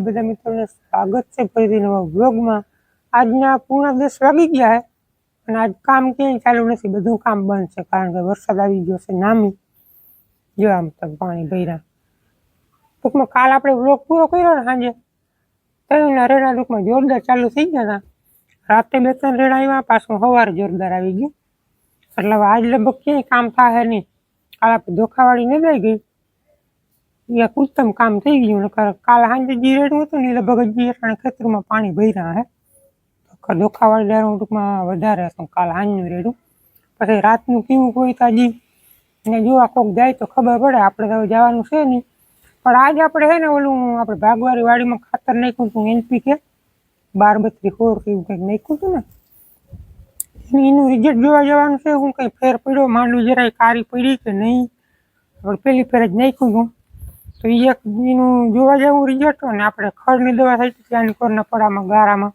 જય બધા મિત્રોને સ્વાગત છે ફરીથી નવા વ્લોગમાં. આજના પૂર્ણ દસ વાગી ગયા છે અને આજ કામ ક્યાંય ચાલુ નથી. બધું કામ બંધ છે, કારણ કે વરસાદ આવી ગયો છે નામી. જો આમ તો પાણી ભર્યા. ટૂંકમાં કાલ આપણે વ્લોગ પૂરો કર્યો ને સાંજે. ત્રણના રેડા ટૂંકમાં જોરદાર ચાલુ થઈ ગયા હતા. રાતે બે ત્રણ રેડા આવ્યા, પાછું સવારે જોરદાર આવી ગયું. એટલે આજ લગભગ ક્યાંય કામ થાય નહીં. કાલ આપણે ધોખાવાળી ન દઈ ગઈ. એક ઉત્તમ કામ થઈ ગયું કાલ સાંજે જીરેડું હતું ને લગભગ હજી ખેતરમાં પાણી ભર્યા હે. તો ધોખાવાળી દારૂ ટૂંકમાં વધારે હતું કાલ સાંજનું રેડું. પછી રાતનું કેવું કોઈ તાજી ને જોવા કોક જાય તો ખબર પડે, આપણે તો જવાનું છે નહીં. પણ આજે આપણે છે ને ઓલું આપણે ભાગવારી વાડીમાં ખાતર નાખ્યું હતું એનપી કે બાર બત્રી કે એવું કંઈક નાખ્યું હતું ને? એનું રિઝલ્ટ જોવા જવાનું છે, હું કંઈ ફેર પડ્યો, માંડવી જરાય કારી પડી કે નહીં? આપણે પહેલી ફેર જ નાખ્યું હતું. તો એ એક એનું જોવા જેવું રિઝલ્ટ અને આપણે ખડની દવા થઈ હતી ત્યાંની કોરના પડામાં ગારામાં.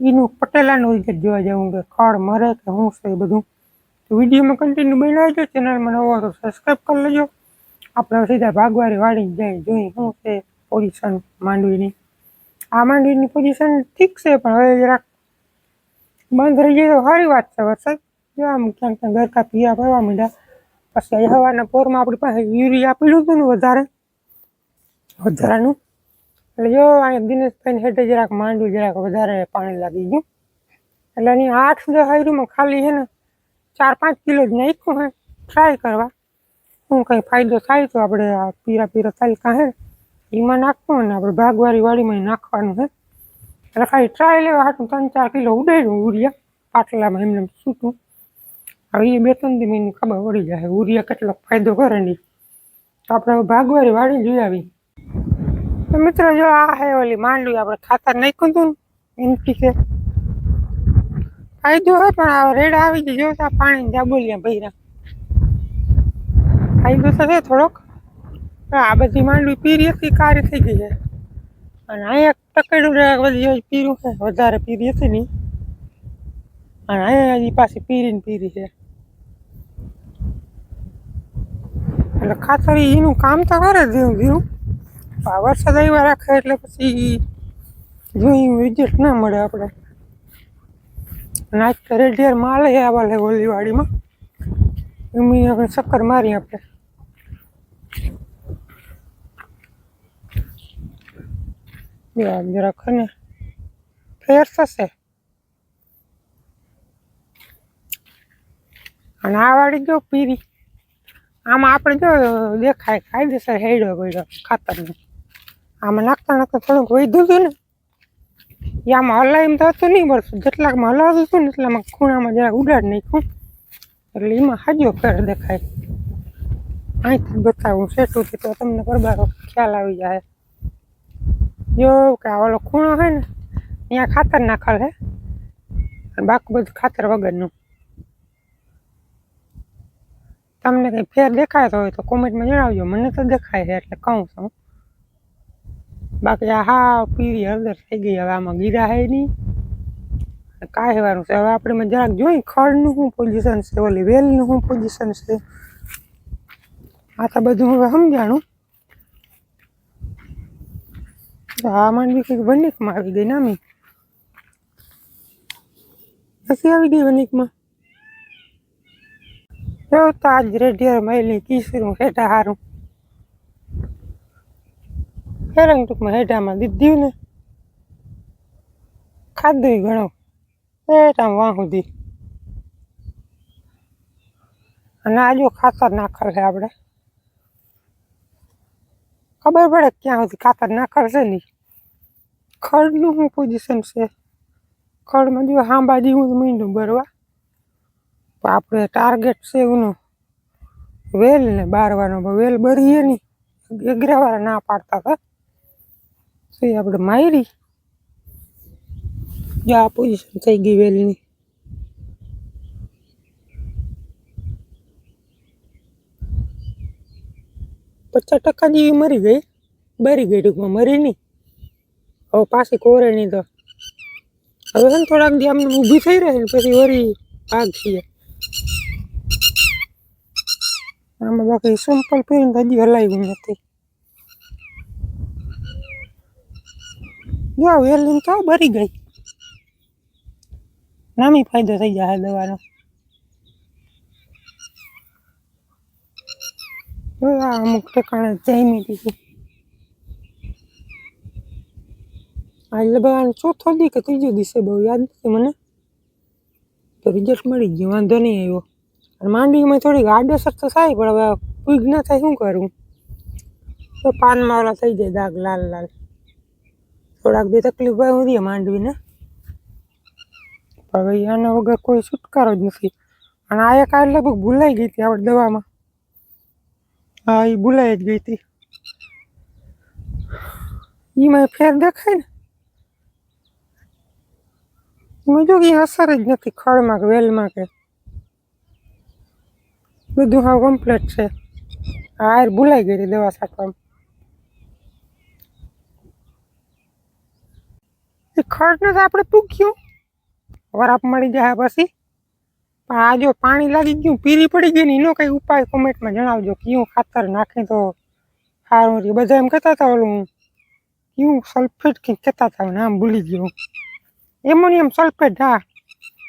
એનું પટેલાનું રિઝલ્ટ જોવા જેવું કે ખડ મરે કે શું છે એ બધું. તો વિડીયોમાં કન્ટિન્યુ બનાવજો ચેનલમાં નવો તો સબસ્ક્રાઈબ કરી લેજો. આપણે સીધા ભાગવારી વાળી જાય જોઈએ શું છે પોઝિશન માંડવીની. આ માંડવીની પોઝિશન ઠીક છે, પણ હવે જરાક બંધ રહી જાય તો સારી વાત છે, વરસાદ. જો આમ ક્યાંક ક્યાંક ગરકા પીવા પડવા માંડ્યા. પછી હવાના પોરમાં આપણી પાસે યુરિયા પીડ્યું હતું ને વધારે. વધારાનું. એટલે જો અહીંયા દિનેશભાઈ હેઠે જરાક માંડવું જરાક વધારે પાણી લાગી ગયું. એટલે એની આઠ દસ હાયરુમાં ખાલી છે ને ચાર પાંચ કિલો જ નાખ્યું હે. ટ્રાય કરવા. શું કંઈ ફાયદો થાય તો આપણે આ પીરા પીરા તાલકા હે એમાં નાખવું અને આપણે ભાગવારી વાડીમાં નાખવાનું છે એટલે ખાલી ટ્રાય લેવા હાટું ત્રણ ચાર કિલો ઉડાડ્યું ઉરિયા. પાટલામાં એમને એમ છૂટું હવે એ બે ત્રણ દી મહિને ખબર પડી જાય ઉરિયા કેટલો ફાયદો કરે નહીં તો આપણે ભાગવારી વાળી જોઈ આવી. તો મિત્રો, જો આ હે ઓલી માંડવી આપણે ખાતર નાખ્યું હતું એનપીકે ફાયદો હોય પણ આ રેડ આવી ગઈ જોતા પાણી જાબોલિયા ભૈરા ફાયદો તો થોડોક. આ બધી માંડવી પીરી હતી, કારી થઈ ગઈ છે. અને અહીંયા ટકેડું ને બધી પીરું છે, વધારે પીરી હતી નહીં. અને અહીંયા હજી પાછી પીરી ને પીરી છે. એટલે ખાતર એનું કામ તો કરે ધીરું ધીરું. પણ સદાય રાખે એટલે પછી જોઈ રિઝલ્ટ ના મળે આપણે. નાચ કરે ઢેર માલે આવા લે ઓલી વાડીમાં એમની આપણે ચક્કર મારી આપણે. જરાક ને, ફેર થશે. અને આ વાળી જો પીરી, આમાં આપણે જો દેખાય, કાયદેસર હેડો ખાતર ખાતરનો. આમાં નાખતા નાખતા થોડુંક વધ્યું હતું ને. એ આમાં હલાવીને તો હતું નહીં બરશું જેટલાકમાં હલાવતું હતું ને એટલામાં ખૂણામાં જરા ઉડાડ નાખ્યું. એટલે એમાં હાજો ફેર દેખાય. અહીંથી બતાવું સેટુંથી તો તમને પરબારો ખ્યાલ આવી જાય. જો કે ઓલો ખૂણો છે ને, અહીંયા ખાતર નાખેલ અને બાકી બધું ખાતર વગરનું. તમને કંઈ ફેર દેખાતો હોય તો કોમેન્ટમાં જણાવજો. મને તો દેખાય છે એટલે કહું છું. બાકી આ હા પીળી હળદર થઈ ગઈ, હવે આમાં ગીરા હે નહીં. કાંઈ છે હવે આપણે જરાક જોઈ ખડનું શું પોઝિશન છે, ઓલી વેલનું શું પોઝિશન છે? આ તો બધું હવે સમજાણું. આ માંડવી કંઈક વનિકમાં આવી ગઈ નામી. નથી આવી ગઈ વનિકમાં? તો આજ રેડિયર મળી કીસરું હેઠા હારું. હેરંગ ટૂંકમાં હેઠામાં દીધ્યું ને ખાધું ઘણો હેઠામાં વાં સુધી અને આજો ખાતર નાખર છે આપણે. ખબર પડે ક્યાં સુધી ખાતર નાખર છે નહીં. ખડનું શું પોઝિશન છે? ખડમાં જો હાંબા જેવું જ મીંડું ભરવા. આપણે ટાર્ગેટ છે એનું. વેલ ને બારવાનો વેલ ભરીએ નહીં. એગરાવાળા ના પાડતા હતા. તો આપણે માયરી જો આ પોઝિશન થઈ ગઈ વેલની. પચાસ ટકા જેવી મરી ગઈ. બરી ગઈ ટૂંકમાં મરી નહીં હવે પાછી કોરે નહીં તો. હવે છે ને થોડાક દી આમને ઊભી થઈ રહે ને પછી વળી ભાગ છીએ આમાં બાકી સિમ્પલ પહેરીને હજી હલાવ્યું નથી. જો વેલી તો બરી ગઈ. નામી ફાયદો થઈ જાય દવાનો. અમુક ઠેકાણે જઈમી હતી આ લગભગ ચોથો દી કે ત્રીજો દિવસે બહુ યાદ નથી મને. તો રિઝલ્ટ મળી ગયું, વાંધો નહીં આવ્યો. અને માંડવીમાં થોડીક આડઅસર તો થાય, પણ હવે પૂગ ના થાય, શું કરું? તો પાનમાં ઓલા થઈ જાય, દાગ લાલ લાલ. થોડાક બે તકલીફ વધી માંડવીને. હવે આના વગર કોઈ છુટકારો જ નથી. અને આ એક આ લગભગ ભૂલાઈ ગઈ હતી આપણે દવામાં. હા એ ભૂલાઈ જ ગઈ હતી. એમાં ફેર દેખાય ને. જો કે અસર જ નથી ખળમાં કે વેલમાં કે. બધું હા કમ્પ્લીટ છે. આ હાર ભૂલાઈ ગઈ હતી દવા છાંટવામાં. એ ખડને તો આપણે પૂગ્યું વરાપ મળી જાય પછી. આ જો પાણી લાગી ગયું, પીરી પડી ગઈ ને એનો કંઈ ઉપાય કોમેન્ટમાં જણાવજો. કયું ખાતર નાખે તો સારું રહ્યું બધા એમ કહેતા હતા ઓલું, કયું સલ્ફેટ કંઈક કહેતા હતા, નામ ભૂલી ગયું. એમોનિયમ સલ્ફેટ હા.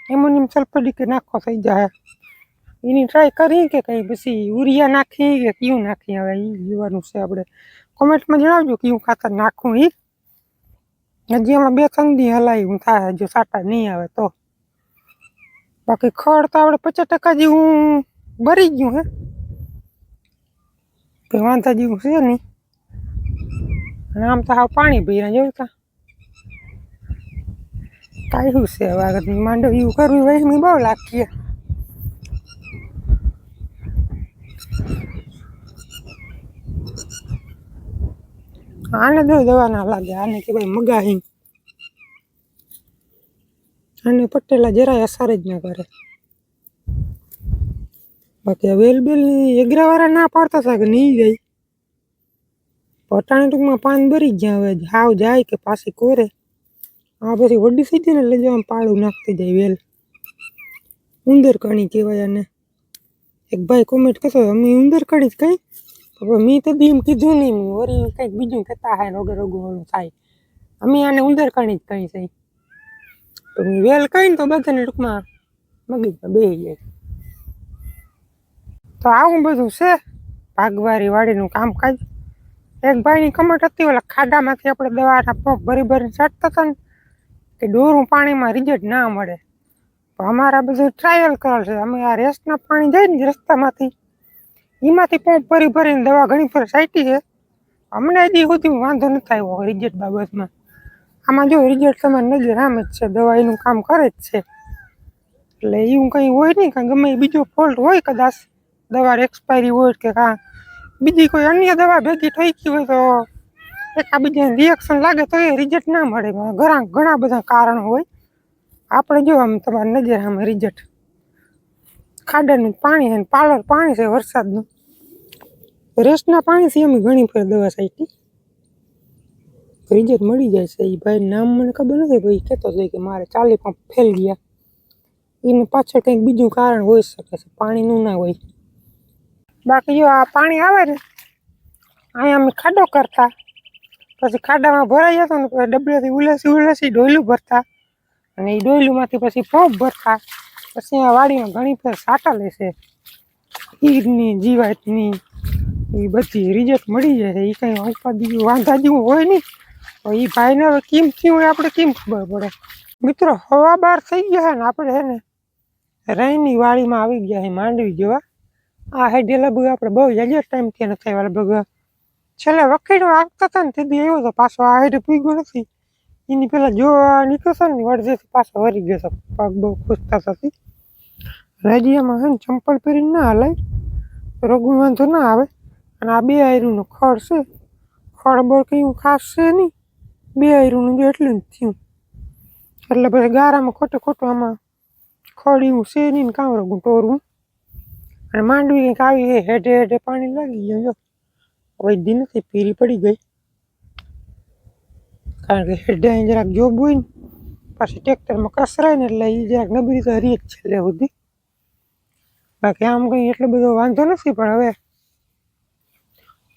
એમોનિયમ સલ્ફેટ કે નાખો થઈ જાય. એની ટ્રાય કરી કે કંઈ પછી યુરિયા નાખી કે કયું નાખી હવે એ જોવાનું છે આપણે. કોમેન્ટમાં જણાવજો કયું ખાતર નાખવું એ હજી આમાં બે ત્રણ દી હું થાય જો સાટા નહીં આવે તો. બાકી ખડ તો આપણે પચાસ ટકા જેવું ભરી ગયું હે. કંઈ વાંધા જેવું છે નહીં. અને આમ તો હાવ પાણી ભર્યા જોયું તા. કાંઈ શું છે હવે આગળ માંડવ એવું કરવું હોય બહુ લાગીએ આને જો દવાના લાગે, આને કે ભાઈ મગાહી આને પટેલા જરાય અસર જ ના કરે. બાકી વેલ બેલ એગરા વાળા ના પાડતા હતા કે નહીં જાય? પટાણે ટૂંકમાં પાન ભરી ગયા હવે, હાવ જાય કે પાછી કોરે. આ પછી વડી થઈ જાય ને એટલે જો આમ પાળું નાખતી જાય વેલ. ઉંદર કણી કહેવાય અને એક ભાઈ કોમેન્ટ કરતો અમે ઉંદર કણી જ કઈ? હવે મેં તો બી એમ કીધું નહીં વરી કંઈક બીજું કહેતા હે રોગે રોગું ઓલું થાય. અમે આને ઉંદર કણી જ કહી છે. તો મેં વેલ કહીને તો બધાને ટૂંકમાં મગજમાં બે જાય તો આવું બધું છે. ભાગવારી વાડીનું કામકાજ. એક ભાઈની કમટ હતી, ઓલા ખાડામાંથી આપણે દવાના પંપ ભરી ભરીને ચડતા હતા ને, કે ડોરું પાણીમાં રિઝલ્ટ ના મળે. અમારા બધું ટ્રાયલ કરેલ છે. અમે આ રેસના પાણી જાય ને રસ્તામાંથી એમાંથી પંપ ભરી ભરીને દવા ઘણી ફર સાઈટી છે. અમને હજી સુધી વાંધો નથી આવ્યો રિઝલ્ટ બાબતમાં. આમાં જો રિઝલ્ટ તમારી નજર આમ જ છે, દવા એનું કામ કરે જ છે. એટલે એવું કંઈ હોય નહીં, કાંઈ ગમે બીજો ફોલ્ટ હોય કદાચ, દવા એક્સપાયરી હોય કે કાં. બીજી કોઈ અન્ય દવા ભેગી થઈ ગઈ હોય તો એકાબીજાને રિએક્શન લાગે તો એ રિઝલ્ટ ના મળે. ઘણા ઘણા બધા કારણો હોય. આપણે જો આમ તમારી નજર આમ રિઝલ્ટ ખાડાનું પાણી છે પાલર પાણી છે વરસાદનું. રેસના પાણીથી અમે ઘણી ફેર દવા સાઈટી રિઝલ્ટ મળી જાય છે. એ ભાઈ નામ મને ખબર નથી ભાઈ કહેતો હતો કે મારે ચાલી પંપ ફેલ ગયા. એને પાછળ કંઈક બીજું કારણ હોઈ શકે છે પાણીનું ના હોય. બાકી જો આ પાણી આવે ને, અહીંયા અમે ખાડો કરતા. પછી ખાડામાં ભરાઈ જતો ને, પછી ડબલેથી ઉલસી ઉલસી ડોયલું ભરતા. અને એ ડોયલુંમાંથી પછી પંપ ભરતા. પછી આ વાડીમાં ઘણી ફેર સાટા લેશે ઈરની જીવાતની, એ બધી રિઝલ્ટ મળી જાય એ કંઈ ઉપાધિ વાંધા જેવું હોય નહીં. તો એ ભાઈને કેમ થયું હોય આપણે કેમ ખબર પડે? મિત્રો, હવા બહાર થઈ ગયા ને આપણે હે ને રહીની વાડીમાં આવી ગયા છે માંડવી જેવા. આ હેડે લગભગ આપણે બહુ જાજો ટાઈમ ત્યાં નથી આવ્યા. લગભગ છેલ્લે વખેડો આગતા હતા ને તે બી આવ્યો હતો પાછો આ હેડે પીગો નથી. એની પહેલાં જો નીકળશે ને વળજેથી પાછો વરી ગયો છે. પગ બહુ ખુશતા થતી રાજીયામાં છે ને, ચંપલ પહેરીને ના હલાય. રોગું વાંધો ના આવે. અને આ બે આયરુનું ખડ છે. ખડ બળ કંઈ ખાસ છે નહીં. બે આયરુનું જો એટલું થયું. એટલે પછી ગારામાં ખોટે ખોટું આમાં ખડ એવું છે નહીં ને કામ રોગું ટોરવું. અને માંડવી કંઈક આવી હેઠે હેઠે પાણી લાગી ગયું, જો. વૈદ્ય નથી પીરી પડી ગઈ. કારણ કે હેડાઈ જરાક જોબ હોય ને, પાછી ટ્રેક્ટરમાં કસરાય ને એટલે એ જરાક નબળી તો હરી જ છેલ્લે સુધી. બાકી આમ કંઈ એટલો બધો વાંધો નથી, પણ હવે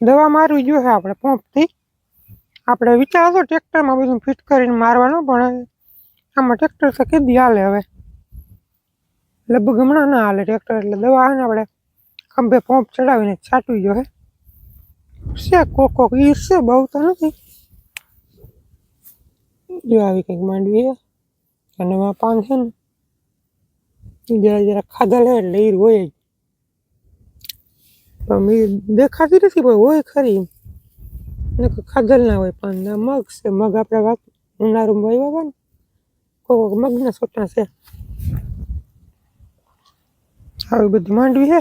દવા મારવી જોઈએ આપણે પંપથી. આપણે વિચાર હતો ટ્રેક્ટરમાં બધું ફિટ કરીને મારવાનો, પણ આમાં ટ્રેક્ટર તો કેદી હાલે હવે. લગભગ હમણાં ના હાલે ટ્રેક્ટર, એટલે દવા આવે ને આપણે ખંભે પંપ ચડાવીને છાંટવી જોઈએ. છે કોક કોક ઈર છે, બહુ તો નથી. જો આવી કંઈક માંડવી છે. એમાં પાન છે ને જરા જરા ખાધા લે એટલે એ હોય જ. ઈ દેખાતી નથી પણ હોય ખરી ખાધલ ના હોય પણ ના મગ છે, મગ આપણે વાત ઉનાળુમાં વાવ્યા હતા ને, કોક મગના સોટા છે. આવી બધી માંડવી છે.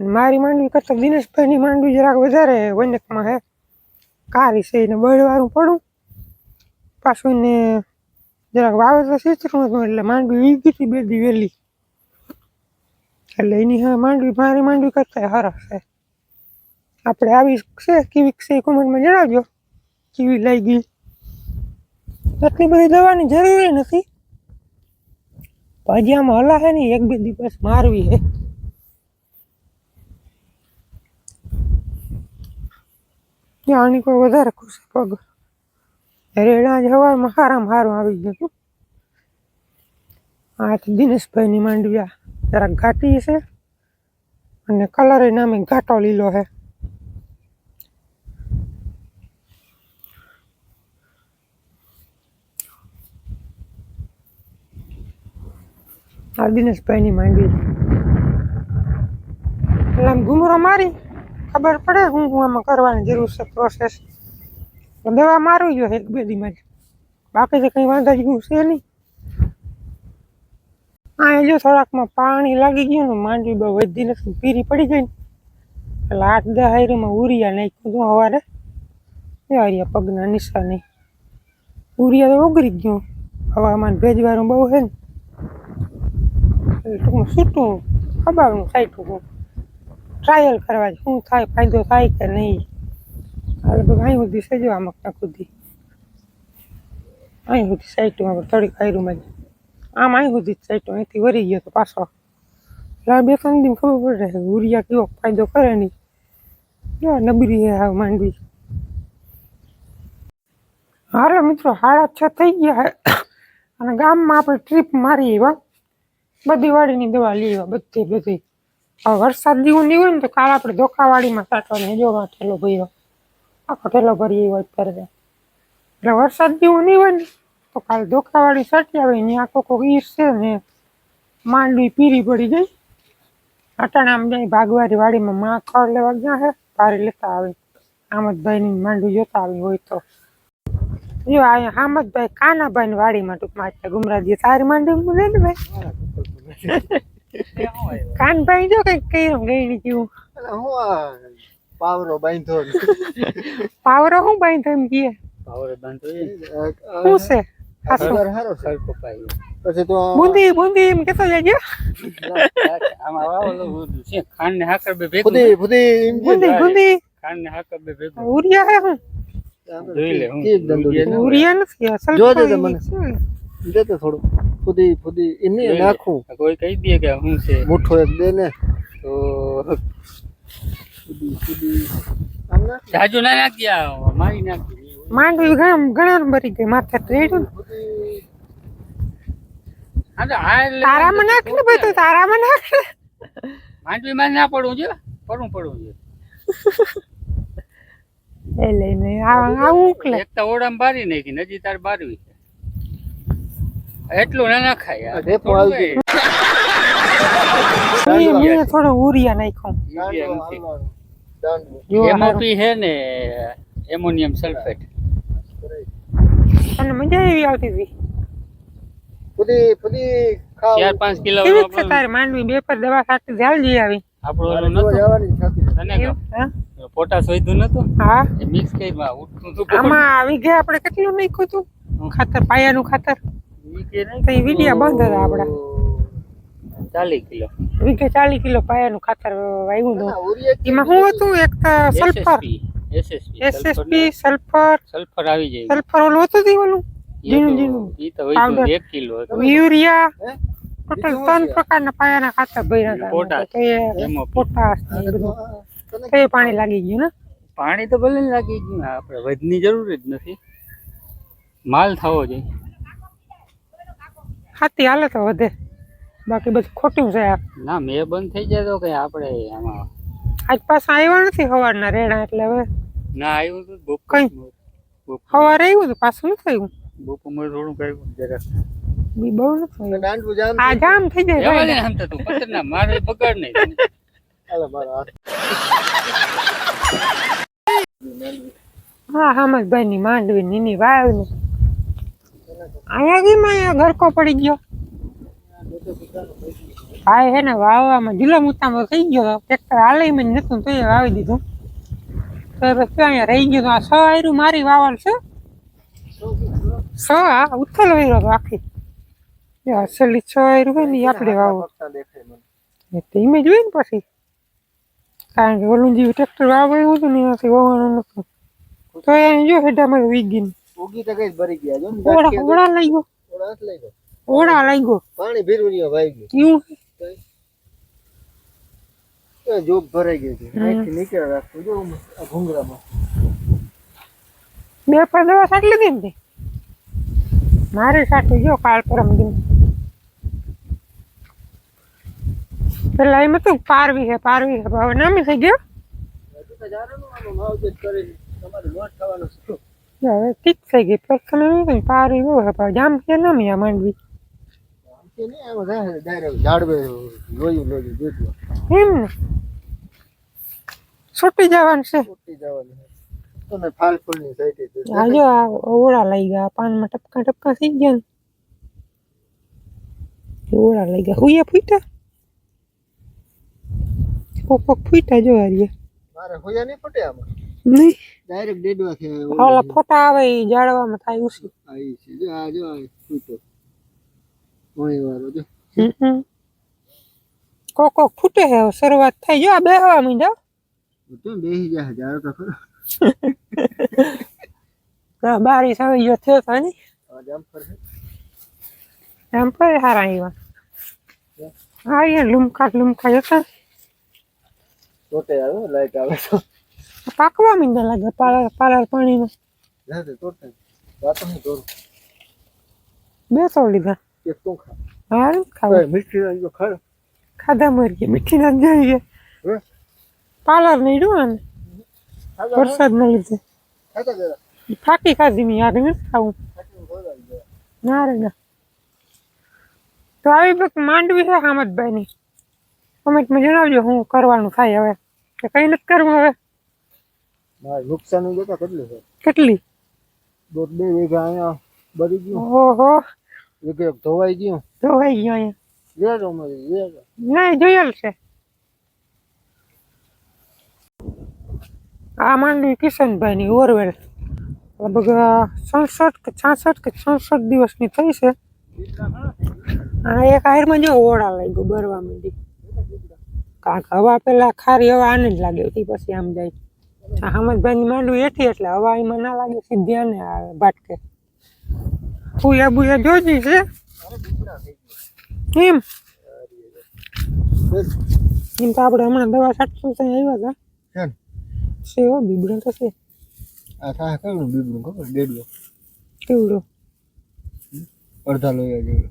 મારી માંડવી કરતાં દિનેશભાઈની માંડવી જરાક વધારે વનકમાં છે. કારી છે એને બળવાળું પડું. પાછું ને જરાક વાવેતર સીતરું હતું એટલે માંડવી વીગી હતી બે દી વહેલી એટલે એની હા માંડવી મારી માંડવી કરતા સરસ છે આપણે આવી છે, કેવી છે કોમેન્ટમાં જણાવજો. કેવી લઈ ગઈ એટલી બધી દવાની જરૂરી નથી. હજી આમાં હલા છે નહીં, એક બે દિવસ મારવી છે આની કોઈ વધારે ખુશ પગ. રેડા જ હવામાં હારામાં હારું આવી ગયું હતું. આ તો દિનેશભાઈની માંડવ્યા. જરાક ઘાટી છે અને કલર નામે ઘાટો લીલો છે. આ દિનેશભાઈની માંડવી. એટલે આમ ઘૂમરો મારી. ખબર પડે હું હું આમાં કરવાની જરૂર છે પ્રોસેસ દવા મારવી જોઈએ એક બે જ બાકી તો કંઈ વાંધા જેવું છે નહીં. આ જો થોડાકમાં પાણી લાગી ગયું ને, માંડવી બહુ વધી નથી, પીરી પડી ગઈ ને. એટલે આઠ દહ હાયરીમાં ઉરિયા નાખ્યું હતું સવારે હારિયા પગના નિશાની. ઉરિયા તો ઉગરી ગયું. હવામાન ભેજવાનું બહુ છે ને. એટલે ટૂંકમાં છૂટું ખબાવનું ટૂંકું ટ્રાયલ કરવા શું થાય, ફાયદો થાય કે નહીં? લગભગ અહીં સુધી સેજો આ મકતા સુધી. અહીં સુધી સાઈટું માં થોડીક આયરુમાં માં. આમ અહીં સુધી સાઈટ અહીંથી વરી ગયો તો પાછો. એટલે બે ત્રણ દિન ખબર પડે ઉરિયા કેવો ફાયદો કરે નહીં. જો નબળી હે આ માંડવી. હારે મિત્રો સાડા છ થઈ ગયા અને ગામમાં આપણે ટ્રીપ મારી એવા. બધી વાડીની દવા લઈ બધી બધી. હવે વરસાદ દીવું નહીં હોય ને તો કાલ આપણે ધોકાવાડીમાં સાટવાની જો ઠેલો ભર્યો. આખો ઠેલો ભરી હોય અત્યારે એટલે વરસાદ જેવું નહીં હોય ને તો કાલ ધોકાવાળી સાટી આવે ને આખો કોક ઈર છે ને માંડવી પીરી પડી ગઈ. અટાણે આમ જાય ભાગવારી વાડીમાં માં ખડ લેવા ગયા છે ભારે લેતા આવે. આમદભાઈની માંડવી જોતા આવી હોય તો. જો અહીંયા હામદભાઈ કાનાભાઈની વાડીમાં ટૂંકમાં ગુમરા ગુમરાજી તારી માંડવી મૂલે ને ભાઈ. કાનભાઈ જો કઈ કઈ ગઈ જેવું. આ પાવરો બાંધો પાવરો હું બાંધો એમ કીએ પાવરો બાંધો શું છે? હાસો હારો સરખો પાય પછી તો બુંદી બુંદી એમ કેતો જજો આમાં વાવલો છે ખાંડ ને હાકર બે ભેગું ફુદી ફુદી એમ બુંદી બુંદી. ખાંડ ને હાકર બે ભેગું ઉરિયા હે હું. જોઈ લે હું ઉરિયા નથી મને. દેતો થોડું. ફુદી ફુદી જોઈ નાખું. કોઈ કહી દે કે હું છે? મુઠ્ઠો એક દે ને. તો. જાજુ ના નાખી આ મારી નાખી. માંડવી ઘણા ભરી ગઈ માથે તારામાં નાખ ને. ભાઈ તું તારામાં નાખ માંડવી માં ના. પડવું છે પડવું પડવું છે એ લઈને આવું ઉકલે. એક તો ઓડામ બારી નાખી નજી તાર બારવી એટલું ના નાખાય. આ આવી મેં થોડો ઉરિયા નાખ્યો. એમઓપી હે ને એમોનિયમ સલ્ફેટ. અને મજા એવી આવતી હતી. ફુદી ફુદી ચાર પાંચ કિલો કેવી છે તારે માંડવી? બે પર દવા ખાતી જાલ જઈ આવી. આપણું ઓલું નતું? પોટાશ વધ્યું નતું? હા. એ મિક્સ કરીને ઉઠતું હતું આમાં આવી ગયા આપણે કેટલું નાખ્યું હતું ખાતર પાયાનું ખાતર. વિડિયા બંધ હતા આપણા. ચાલીસ કિલો. વીઘે ચાલીસ કિલો પાયાનું ખાતર વાવ્યું હતું એમાં શું હતું? એક તો સલ્ફર. SSP sulphur sulphur. આવી જાય. સલ્ફર ઓલું હતું તે ઓલું? ઝીણું ઝીણું. ઈ તો એક કિલો યુરિયા. ટોટલ ત્રણ પ્રકારના પાયાના ખાતર ભર્યા હતા. પોટાશ. તો એ એમાં પોટાશ બધું. તો એ પાણી લાગી ગયું ને? પાણી તો ભલે લાગી ગયું. ને આપણે વધની જરૂર જ નથી. માલ થવો જોઈએ. ખાતી હાલે તો વધે. બાકી બધું ખોટું છે આ. ના મેં બંધ થઈ જાય તો કે આપણે આમાં આજ પાછા આવ્યા નથી સવારના રેડા એટલે હવે. ના આવ્યું તો બપોર કઈ? સવારે આવ્યું તો પાછું નથી આવ્યું બપોર થોડું કહ્યું જરા બી બહુ નથી. દાંડવું જામ આ જામ થઈ જાય ભાઈ. ને આમ તો તું પતર ના મારે બગાડ નહીં હાલો મારો હા હા હામદભાઈ ની માંડવી નીની વાવ ને અહીંયા ગઈ અહીંયા ઘરકો પડી ગયો? હે ને વાવવામાં જુલમ ઉતામાં થઈ ગયો. ટ્રેક્ટર હાલે માં નતું તો એ વાવી દીધું. તો અહીંયા રહી ગયો. આ સો આયરું મારી વાવલ છે. સો હા ઉથલ વહીરો તો આખી. એ અસલી સો આયરું હોય ને આપણે વાવો. પગતા દેખાય મને. એ તો ઈમે જોઈ ને પછી. કારણ કે ઓલું જેવું ટ્રેક્ટર વાવવાનું હતું ને એનાથી વાવવાનું નતું તો એ જો હેડામાં વીગી ને ઉગી તો કઈ ભરી ગયા. જો ઓળા લઈ ગયો. ઓળા લઈ ગયો. ઓળા લઈ ગયો પાણી ભીરું નહીં ભાઈ. ગયું એવું એ જોબ ભરાઈ ગઈ છે. હમ. અહીંથી નીકળે રાખતું જો આમ આ ભૂંગરામાં બે પર દવા સાટ લીધી ને તે. મારી સાટું જો કાલ પરમ દિન. પેલા એમ હતું કે પારવી હે પારવી હે પણ હવે નામી થઈ ગયો? હજુ તો જાણવાનું આમાં માવજત કરીને તમારે લોટ ખાવાનું છે જો હવે ઠીક થઈ ગઈ. પછી તમે એમ કીધું કે પારવી બહુ હે પણ જામ છે નામી આ માંડવી? છૂટી જવાનું છે. સાઈડ આ ઓળા લઈ ગયા. પાનમાં ટપકા ટપકા થઈ ગયા ને. ઓળા લઈ ગયા. હુયા ફૂટા કોક કોક ફૂટા જો હારીએ મારે હોયા નહીં ફૂટે આમાં? નહીં. ડાયરેક્ટ ડેડવા છે. ઓલા ફોટા આવે એ જાળવામાં થાય ઉસી આવી છે. જો આ જો ફૂટો ઓય વાળો જો કોક કોક ફૂટે હે શરૂઆત થઈ જો આ બેહવા માંડ્યા. તો બેહી જા જાડો તો ખરો. ના બારીશ આવી ગયો થયો તો ને જમ્પર છે એમ પર હારા આવ્યા હા? એ લુમકા લુમકા જતા. તોટે આવે લાઈટ આવે તો. પાકવા મીંડે લાગે પાલર પાલર પાણીમાં. જાતે તોટે વાતો નહીં કરું બે સો લીધા. એક તું ખા હા ખાવા મીઠી આવી ગયો ખરો ખાધા મરી ગયા મીઠી ના જઈએ હે પાલર નહીં ને ખાધા વરસાદ ના લીધે ફાકી ખાધી મેં આગળ નથી ખાવું. ના રે ના તો આવી બક માંડવી છે હામદભાઈની કમેન્ટમાં જણાવજો હું કરવાનું થાય હવે કે કઈ નથી કરવું હવે નુકસાન જતા કેટલી દોઢ બે વીઘા અહીંયા બળી ગયું ઓહો એક એક ધોવાઈ ગયું? ધોવાઈ ગયો અહીંયા. રેડો મળી રેડો નહીં જોયેલ છે. આ માંડવી કિશનભાઈની ઓરવેલ. લગભગ સડસઠ કે છાસઠ કે છસઠ દિવસની થઈ છે. એક હારમાં જો ઓળા લાગ્યું ગયો બરવા માંડી કાંક હવા પેલા ખારી હવા આને જ લાગે. હતી પછી આમ જાય. હમદભાઈની માંડવી હેઠી એટલે હવા એમાં ના લાગે સીધી આને આવે બાટકે Хуя буя дёди, да? Им. Им પૂયા બુયા જોજી છે એમ એમ તો આપણે હમણાં દવા સાતસો ત્યાં આવ્યા હતા છે હો બીબડા તો છે આ થાય કયું બીબડું ખબર ડેડલો કેવડો અડધા લોયા જેવડો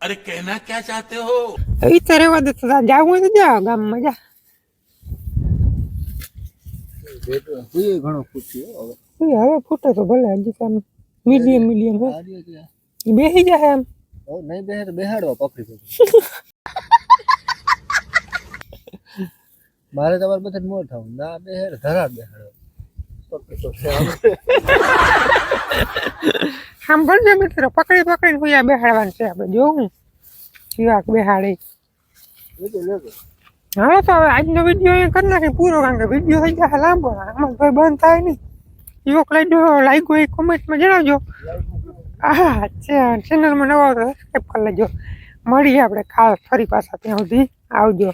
અરે કહેના ક્યાં ચાહતે હો तो जाओ રહેવા દે જાવું હોય તો જાઓ ગામમાં જા ઘણો ફૂટ્યો હવે ફૂટે તો ભલે હજી કામ મીડિયમ મીડિયમ હે. એ બેસી જાય આમ હવે નહીં બેહે તો બેહાડવા પકડી દે મારે તમારે બધા મોર થાવ. ના બેહે ધરા પકડી આપણે. સાંભળજો મિત્રો પકડી પકડીને હુયા બેહાડવાનું છે આપણે. જોવું જીવાક બેહાડે. હા તો હવે આજનો વીડિયો અહીંયા કરી નાખી પૂરો કારણ કે વીડિયો થઈ જાય લાંબો. આમાં ભાઈ બંધ થાય નહીં. યુવક લઈ લાગ્યો એ કોમેન્ટમાં જણાવજો હા ચેનલમાં નવા સબસ્ક્રાઈબ કરી લેજો. મળીએ આપણે ખાસ ફરી પાછા ત્યાં સુધી. આવજો.